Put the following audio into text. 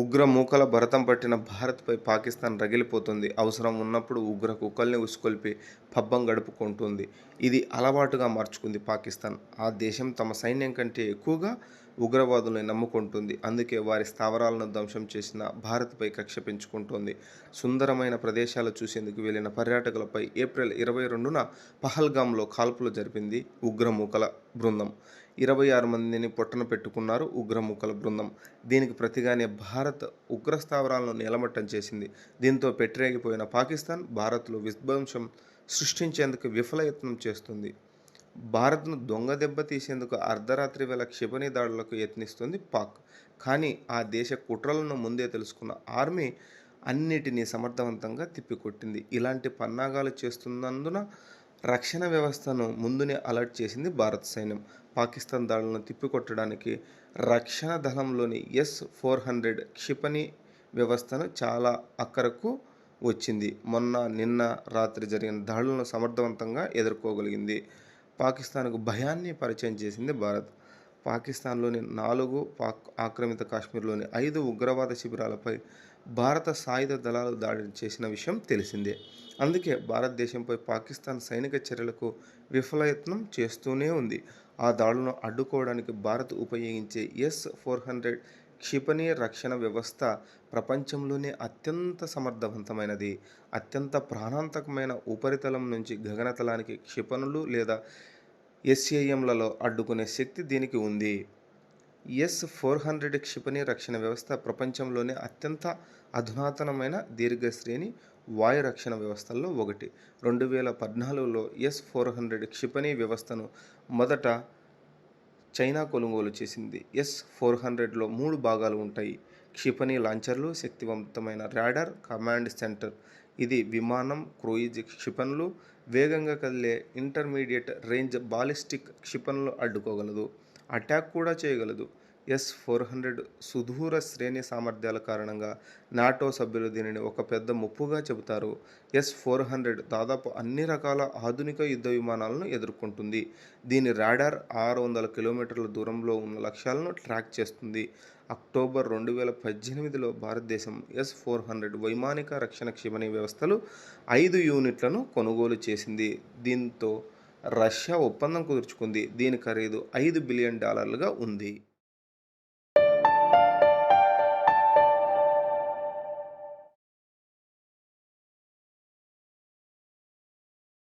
ఉగ్ర మూకల భరతం పట్టిన భారత్పై పాకిస్తాన్ రగిలిపోతుంది. అవసరం ఉన్నప్పుడు ఉగ్ర కుక్కల్ని ఉసుకొల్పి పబ్బం గడుపుకుంటుంది. ఇది అలవాటుగా మార్చుకుంది పాకిస్తాన్. ఆ దేశం తమ సైన్యం కంటే ఎక్కువగా ఉగ్రవాదుల్ని నమ్ముకుంటుంది. అందుకే వారి స్థావరాలను ధ్వంసం చేసిన భారత్పై కక్ష పెంచుకుంటోంది సుందరమైన ప్రదేశాలు చూసేందుకు వెళ్ళిన పర్యాటకులపై ఏప్రిల్ ఇరవై రెండున పహల్గామ్లో కాల్పులు జరిపింది ఉగ్రమూకల బృందం. ఇరవై ఆరు మందిని పొట్టన పెట్టుకున్నారు ఉగ్రముఖల బృందం. దీనికి ప్రతిగానే భారత్ ఉగ్ర స్థావరాలను నిలమట్టం చేసింది. దీంతో పెట్టిరేగిపోయిన పాకిస్తాన్ భారత్లో విధ్వంసం సృష్టించేందుకు విఫలయత్నం చేస్తుంది. భారత్ను దొంగ దెబ్బ తీసేందుకు అర్ధరాత్రి వేళ క్షిపణి దాడులకు యత్నిస్తుంది పాక్. కానీ ఆ దేశ కుట్రలను ముందే తెలుసుకున్న ఆర్మీ అన్నిటినీ సమర్థవంతంగా తిప్పికొట్టింది. ఇలాంటి పన్నాగాలు చేస్తున్నందున రక్షణ వ్యవస్థను ముందునే అలర్ట్ చేసింది భారత సైన్యం. పాకిస్తాన్ దాడులను తిప్పికొట్టడానికి రక్షణ దళంలోని ఎస్ ఫోర్ హండ్రెడ్ క్షిపణి వ్యవస్థను చాలా అక్కరకు వచ్చింది. మొన్న నిన్న రాత్రి జరిగిన దాడులను సమర్థవంతంగా ఎదుర్కోగలిగింది. పాకిస్తాన్కు భయాన్ని పరిచయం చేసింది భారత్. పాకిస్తాన్లోని నాలుగు పాక్ ఆక్రమిత కాశ్మీర్లోని ఐదు ఉగ్రవాద శిబిరాలపై భారత సాయుధ దళాలు దాడి చేసిన విషయం తెలిసిందే. అందుకే భారతదేశంపై పాకిస్తాన్ సైనిక చర్యలకు విఫలయత్నం చేస్తూనే ఉంది. ఆ దాడులను అడ్డుకోవడానికి భారత్ ఉపయోగించే ఎస్ ఫోర్ హండ్రెడ్ క్షిపణి రక్షణ వ్యవస్థ ప్రపంచంలోనే అత్యంత సమర్థవంతమైనది. అత్యంత ప్రాణాంతకమైన ఉపరితలం నుంచి గగనతలానికి క్షిపణులు లేదా ఎస్ఏఎంలలో అడ్డుకునే శక్తి దీనికి ఉంది. ఎస్ ఫోర్ హండ్రెడ్ క్షిపణి రక్షణ వ్యవస్థ ప్రపంచంలోనే అత్యంత అధునాతనమైన దీర్ఘశ్రేణి వాయు రక్షణ వ్యవస్థల్లో ఒకటి. రెండు వేల పద్నాలుగులో ఎస్ ఫోర్ హండ్రెడ్ క్షిపణి వ్యవస్థను మొదట చైనా కొనుగోలు చేసింది. ఎస్ ఫోర్ హండ్రెడ్లో మూడు భాగాలు ఉంటాయి. క్షిపణి లాంచర్లు శక్తివంతమైన రాడార్ కమాండ్ సెంటర్. ఇది విమానం క్రూయిజ్ క్షిపణులు వేగంగా కదిలే ఇంటర్మీడియట్ రేంజ్ బాలిస్టిక్ క్షిపణులు అడ్డుకోగలదు. అటాక్ కూడా చేయగలదు. ఎస్ ఫోర్ హండ్రెడ్ సుదూర శ్రేణి సామర్థ్యాల కారణంగా నాటో సభ్యులు దీనిని ఒక పెద్ద ముప్పుగా చెబుతారు. ఎస్ ఫోర్ హండ్రెడ్ దాదాపు అన్ని రకాల ఆధునిక యుద్ధ విమానాలను ఎదుర్కొంటుంది. దీని రాడార్ ఆరు వందల కిలోమీటర్ల దూరంలో ఉన్న లక్ష్యాలను ట్రాక్ చేస్తుంది. అక్టోబర్ రెండు వేల పద్దెనిమిదిలో భారతదేశం ఎస్ ఫోర్ హండ్రెడ్ వైమానిక రక్షణ క్షిపణి వ్యవస్థలు ఐదు యూనిట్లను కొనుగోలు చేసింది. దీంతో రష్యా ఒప్పందం కుదుర్చుకుంది. దీని ఖరీదు ఐదు బిలియన్ డాలర్లుగా ఉంది.